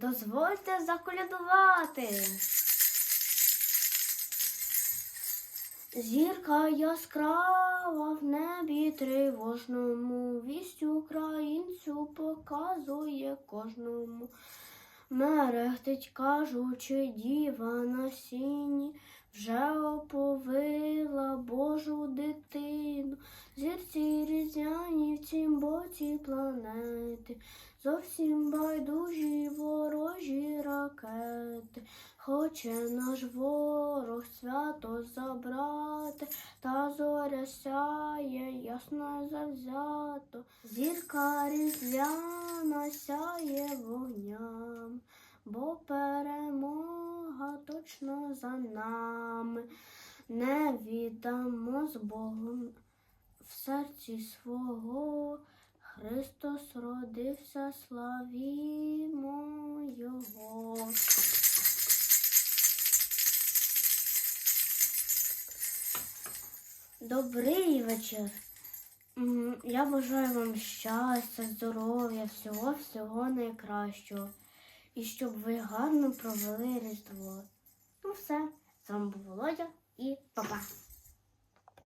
Дозвольте заколядувати. Зірка яскрава в небі тривожному, вість українцю показує кожному. Мерехтить, кажучи, діва на сіні, вже в планети, зовсім байдужі ворожі ракети. Хоче наш ворог свято забрати, та зоря сяє ясно завзято. Зірка різдвяна сяє вогням, бо перемога точно за нами. Не віддамо з Богом в серці свого. Христос родився, славімо Його. Добрий вечір. Я бажаю вам щастя, здоров'я, всього-всього найкращого. І щоб ви гарно провели Різдво. Ну все, з вами був Володя і па-па.